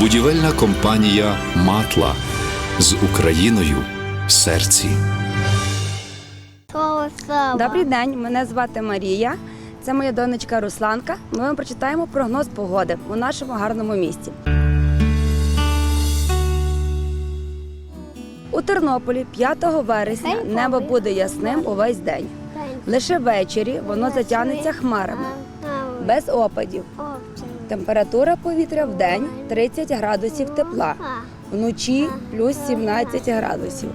Будівельна компанія Матла з Україною в серці. Добрий день, мене звати Марія. Це моя донечка Русланка. Ми вам прочитаємо прогноз погоди у нашому гарному місті. У Тернополі 5 вересня небо буде ясним увесь день. Лише ввечері воно затягнеться хмарами, без опадів. Температура повітря в день 30 градусів тепла, вночі плюс 17 градусів.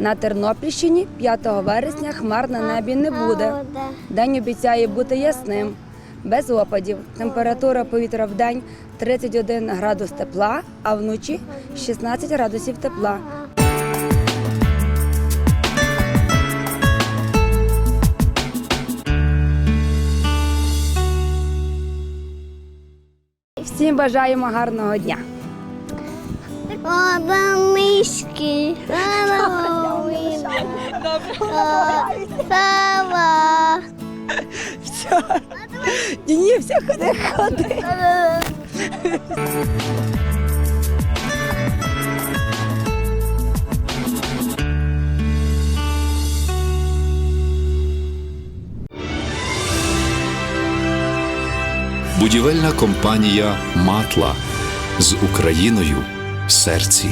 На Тернопільщині 5 вересня хмар на небі не буде. День обіцяє бути ясним, без опадів. Температура повітря в день 31 градус тепла, а вночі 16 градусів тепла. Всім бажаємо гарного дня. Оба мишки. Слава. Ні, все ходи, ходи. Будівельна компанія Матла з Україною в серці.